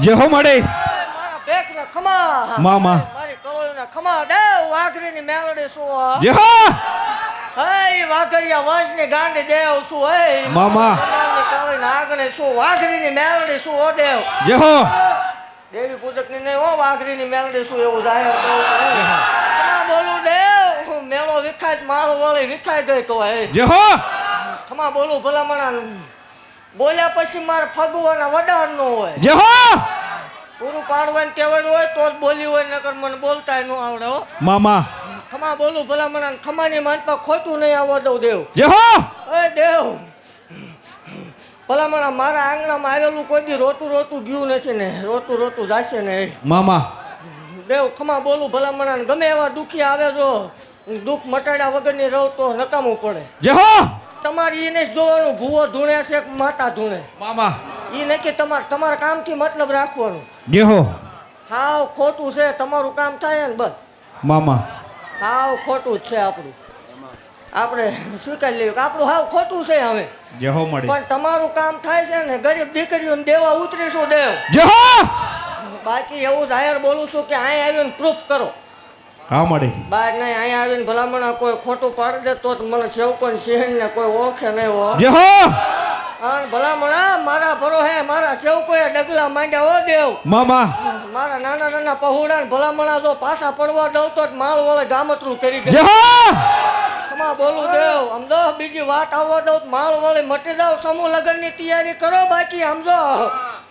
જે હો મળે મામા. મારી ખમા. વાઘરીની મેલડી શું હો? જે હો. હે વાઘરિયા વંશની ગાંડી દેવ શું હે? મામા. કમળની કાળીના શું? વાઘરીની મેલડી શું હો દેવ? જે હો. દેવી પૂજકની નહીં હો વાઘરીની મેલડી શું એવું જાહેર કહું છું? બોલું દેવ હું મેળો વિખાય મારો માળો વળી વિખાય ગઈ તો હે. જે હો. ખમા બોલું ભલામણા. બોલ્યા પછી મારે ફગવાના વડાર નો હોય. જે હો! પૂરું પાડવાનું કેવડ હોય તો જ બોલી હોય નકર મને બોલતાય ન આવડે હો. મામા. ખમા બોલું ભલામણા ખમાની માનતા ખોટું નહીં આવવા દઉં દેવ. જે હો! એ દેવ ભલામણા મારા આંગણામાં આવેલું કોઈ દી રોતું રોતું ગયું નથી ને રોતું રોતું જાશે ને. મામા. દેવ ખમા બોલું ભલામણા ગમે એવા દુખી આવે જો દુઃખ મટાડ્યા વગરની રહું તો નકામું પડે. જે હો! તમારે એને જોવાનું ભૂવો ધૂણે છે માતા ધૂણે? મામા. એ નક્કી તમારે તમારા કામથી મતલબ રાખવાનું. જે હાવ ખોટું છે તમારું કામ થાય ને બસ. મામા. હાવ ખોટું જ છે આપણું. આપણે સ્વીકારી લઈએ કે આપણું હાવ ખોટું છે હવે. જેહો મળે. પણ તમારું કામ થાય છે ને ગરીબ દીકરીઓને દેવા ઉતરીશું દેવ. જેહો બાકી એવું જાહેર બોલું છું કે અહીં આવીને પ્રૂફ કરો. હા મળે બાર નહીં અહીંયા આવીને ભલામણ કોઈ ખોટું પાડી દે તો મને સેવકો ને સિંહ ને કોઈ ઓળખે નહીં હો. જે હો! અને ભલામણા મારા ભરોહે મારા સેવકોએ ડગલા માંડ્યા હો દેવ. મામા. મારા નાના નાના પહોળા ને ભલામણા જો પાછા પડવા દઉં તો માળ વળે ગામતરું કરી દે. જે હો! તમા બોલું દેવ સમજો બીજી વાત આવવા દઉં તો માળ વળે મટી જાવ સમૂહ લગ્નની તૈયારી કરો બાકી સમજો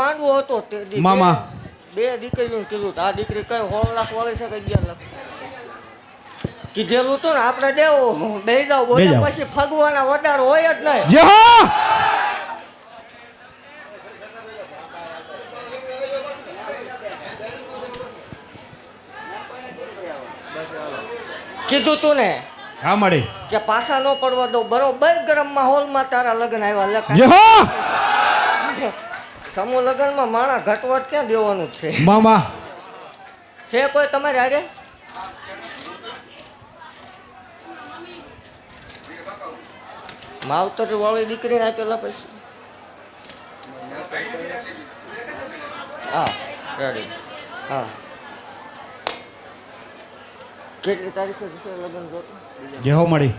માંડવો હતો તે દી બે- મામા. બે દીકરીઓને કીધું તો આ દીકરી કઈ સોળ લાખ વાળી છે કે અગિયાર લાખ? કીધેલું હતું ને આપણે દેવ બે જાવ બોલે પછી ફગવાના વધારો હોય જ નહીં. જે હો! કીધું તું ને હા મળી. કે પાછા ન પડવા દઉં. બરોબર ગરમ માહોલમાં તારા લગ્ન આવ્યા લે જે હો! સમૂહ લગ્નમાં માણા ઘટવટ ક્યાં દેવાનું છે? મામા. છે કોઈ તમારે આરે માવતર વાળી દીકરીને આપેલા પૈસા. હા રેડી હા. કેટલી તારીખે છે લગ્ન જોતું જેહો મળે.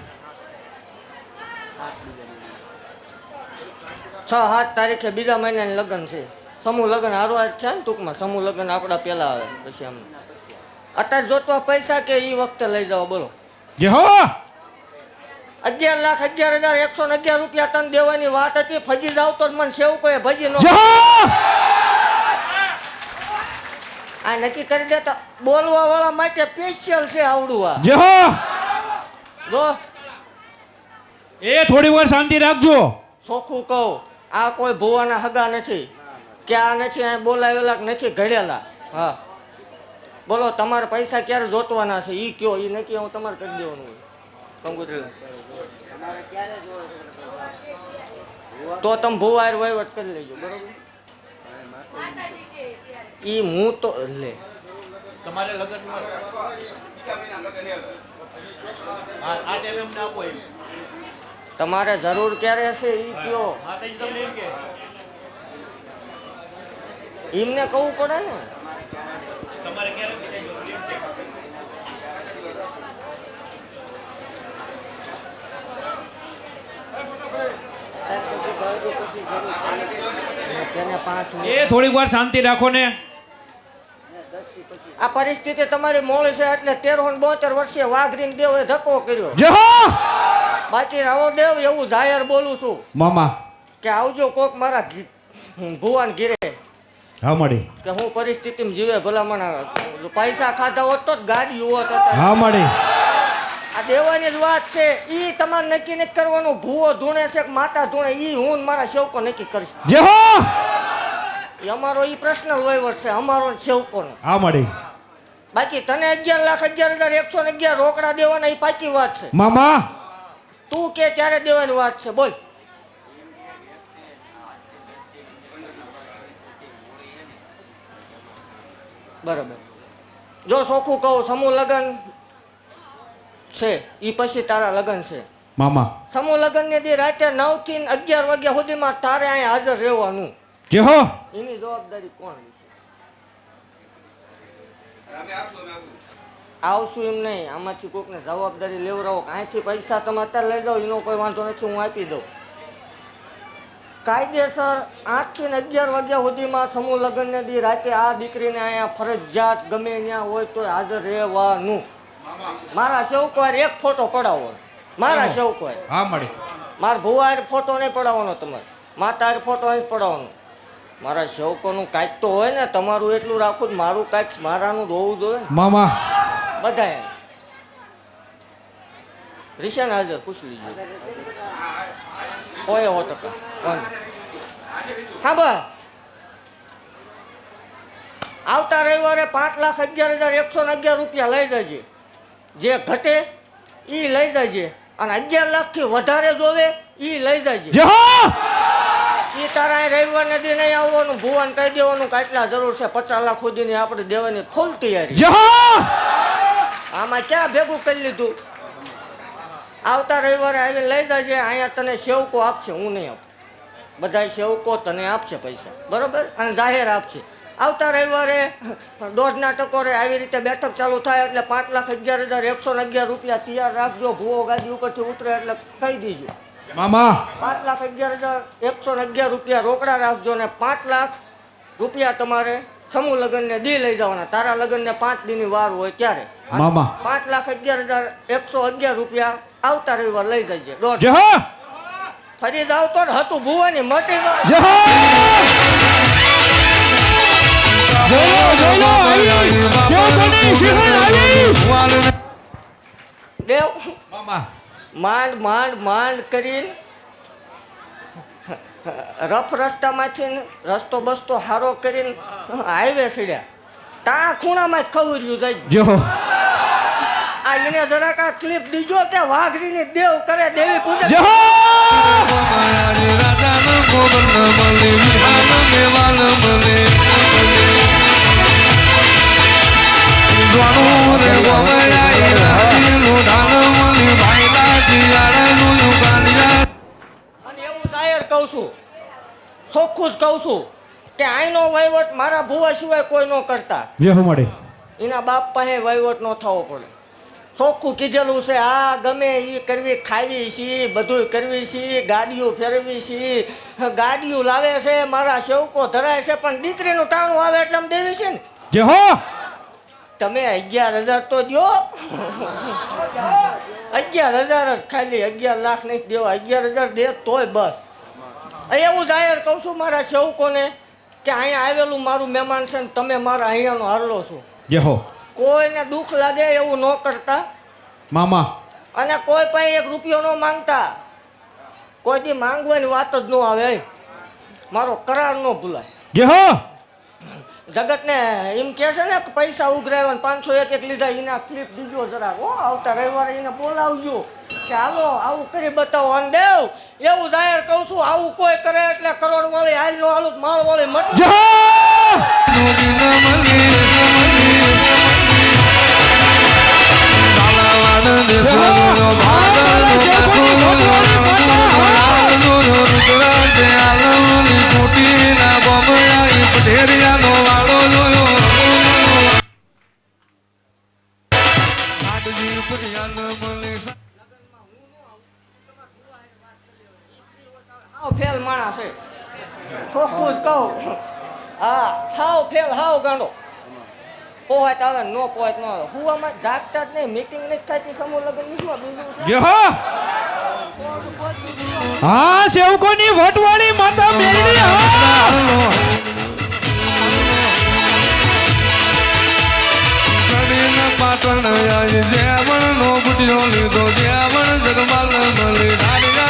છ સાત તારીખે બીજા મહિનાની લગ્ન છે. સમૂહ લગ્ન હારવા છે ને ટૂંકમાં સમૂહ લગ્ન આપણા પહેલા આવે પછી એમ. અત્યારે જોતવા પૈસા કે એ વખતે લઈ જાઓ બોલો. જે હો! અગિયાર લાખ અગિયાર હજાર એકસો ને અગિયાર રૂપિયા તને દેવાની વાત હતી ફજી જાવ તો મને સેવ કોઈ ભજી નો આ નક્કી કરી દેતા બોલવા વાળા માટે સ્પેશિયલ છે આવડું આ. જો. એ થોડી વાર શાંતિ રાખજો. ચોખ્ખું કહું, આ કોઈ ભુવાના હગા નથી. કે આ નથી અહીંયા બોલાવેલા નથી ઘડેલા હા. બોલો, તમારે પૈસા ક્યારે જોતવાના છે? એ કયો એ નક્કી હું તમારે કરી દેવાનું હોય. તો તમે ભુવાર વહીવટ કરી લેજો, બરોબર? એ હું તો, લે. તમારે લગન આ ટાઈમે અમને આપો એમ. તમારે જરૂર ક્યારે હશે? ઈ કયો? હા તો તમને એમ કે. એમને કહવું પડે ને? તેને પાંચ મિનિટ એ થોડીક વાર શાંતિ રાખો ને. આ પરિસ્થિતિ તમારી મોળી છે એટલે તેરો ને બોતેર વર્ષે વાઘરીને દેવ એ ધક્કો કર્યો. જય હો! બાકી રાવો દેવ એવું જાહેર બોલું છું. મામા. કે આવજો કોક મારા ભુવાન ઘીરે. હા મળી કે હું પરિસ્થિતિમાં જીવે ભલામણ પૈસા ખાધા હોત તો ગાડી હોત હા મળી આ દેવાની જ વાત છે. ઈ તમારે નક્કી નથી કરવાનું. ભૂવો ધૂણે છે કે માતા ધૂણે ઈ હું મારા સેવકો નક્કી કરીશ. જે હો! અમારો ઈ પર્સનલ વહીવટ છે અમારો ને સેવકોનો. હા મળી બાકી તને અગિયાર લાખ અગિયાર હજાર એકસો ને અગિયાર રોકડા દેવાના એ પાકી વાત છે. મામા. તું કે ત્યારે દેવાની વાત છે બોલ. બરાબર. જો સોખું કહું સમૂહ લગ્ન છે એ પછી તારા લગ્ન છે. મામા. સમૂહ લગ્ન ને દી રાતે નવથી અગિયાર વાગ્યા સુધીમાં તારે અહીંયા હાજર રહેવાનું. જે હો. એની જવાબદારી કોણ લેશે? આવશું એમ નહીં. આમાંથી કોઈકને જવાબદારી લેવડાવો અહીંથી પૈસા તમે અત્યારે લઈ જાઓ એનો કોઈ વાંધો નથી હું આપી દઉં. કાયદેસર આઠથી ને અગિયાર વાગ્યા સુધીમાં સમૂહ લગ્નને દી રાતે આ દીકરીને અહીંયા ફરજિયાત ગમે ત્યાં હોય તો હાજર રહેવાનું. મારા સેવકોર એક ફોટો પડાવો. મારા હા મળી. મારા ભુવા ફોટો નહીં પડાવવાનો તમારે. માતા ફોટો અહીં પડાવવાનો. મારા સેવકોનું કાંઈક તો હોય ને તમારું એટલું રાખું જ મારું કાંઈક મારાનું હોવું જોઈએ મામા બધાએ. રિશાન હાજર પૂછી લીધું. કોઈ હો ટકા હા બસ આવતા રવિવારે પાંચ લાખ અગિયાર હજાર એકસો ને અગિયાર રૂપિયા લઈ જજે. જે ઘટે એ લઈ જજે. અને અગિયાર લાખથી વધારે જોવે એ લઈ જજે. એ તારા રવિવાર ને દી નહીં આવવાનું ભુવન કહી દેવાનું કેટલા જરૂર છે પચાસ લાખ સુધીની આપણે દેવાની ફૂલ તૈયારી. આમાં ક્યાં ભેગું કરી લીધું? આવતા રવિવારે આવીને લઈ જજે અહીંયા તને સેવકો આપશે હું નહીં આપું. બધા સેવકો તને આપશે પૈસા. બરોબર? અને જાહેર આપશે. આવતા રવિવારે દોઢના ટકોરે આવી રીતે બેઠક ચાલુ થાય એટલે પાંચ લાખ અગિયાર હજાર એકસો ને અગિયાર રૂપિયા તૈયાર રાખજો ભૂવો ગાદી ઉપરથી ઉતરે એટલે કહી દીજો. મામા! પાંચ લાખ અગિયાર હજાર એકસો ને અગિયાર રૂપિયા રોકડા રાખજો ને પાંચ લાખ રૂપિયા તમારે સમૂહ લગ્નને દી લઈ જવાના. તારા લગ્નને પાંચ દિન વાર હોય ત્યારે. મામા. પાંચ લાખ અગિયાર હજાર એકસો અગિયાર રૂપિયા આવતા રવિવાર લઈ જઈએ દોઢ. ફરી જાવ તો હતું ભુવાની મટી દેવ. માંડ માંડ માંડ કરીને રફ રસ્તામાંથી ને રસ્તો બસ્તો હારો કરીને હાઈવે સીડ્યા. તા ખૂણામાં જ ખવડ્યું જાય જો. આ એને જરાક આ ક્લિપ દીજો કે વાઘરીને દેવ કરે દેવી પૂજન જય હો અને ચોખ્ખું જ કહું છું કે આઈનો વહીવટ મારા ભુવા સિવાય કોઈ ન કરતા. મળે. એના બાપ પાસે વહીવટ ન થવો પડે. ચોખ્ખું કીધેલું છે આ ગમે એ કરવી ખાવી છે બધું કરવી છે ગાડીઓ ફેરવી છે. ગાડીઓ લાવે છે મારા સેવકો ધરાય છે પણ દીકરીનું ટાણું આવે એટલે દેવી છે ને. જે હો! તમે અગિયાર હજાર તો દો અગિયાર હજાર જ ખાલી અગિયાર લાખ નહીં દેવા. અગિયાર હજાર દે તોય બસ. એવું જાહેર કહું છું મારા સેવકોને કે અહીંયા આવેલું મારું મહેમાન છે ને તમે મારા અહીંયાનો હારલો છો. જે હો. કોઈને દુઃખ લાગે એવું ન કરતા. મામા. અને કોઈ પણ એક રૂપિયો ન માંગતા. કોઈ દી માંગવાની વાત જ ન આવે. મારો કરાર ન ભૂલાય. જે હો. જગતને એમ કે છે ને કે પૈસા ઉઘરાવ્યા પાંચસો એક એક લીધા એના ક્લિપ દીજો જરા હો આવતા રવિવારે એને બોલાવજો. હાલો આવું કરી બતાવો અને દેવ. એવું જાહેર કહું છું આવું કોઈ કરે એટલે કરોડ વાળી હાલ નો હાલું માળ વાળી મટ જય કહું. હા હાવ ફેલ હાવ ગાંડો. પોહાય તો આવે નો આવે. હુવામાં જાગતા જ નહીં મીટિંગ નથી થતી સમૂહ લગ્ન બીજું હો! હા સેવકોની વટવાળી માતા મેલડી હા! પાટણ આઈ જેવણ નો ગુટિયો લીધો જેવણ જગમાલ મળી.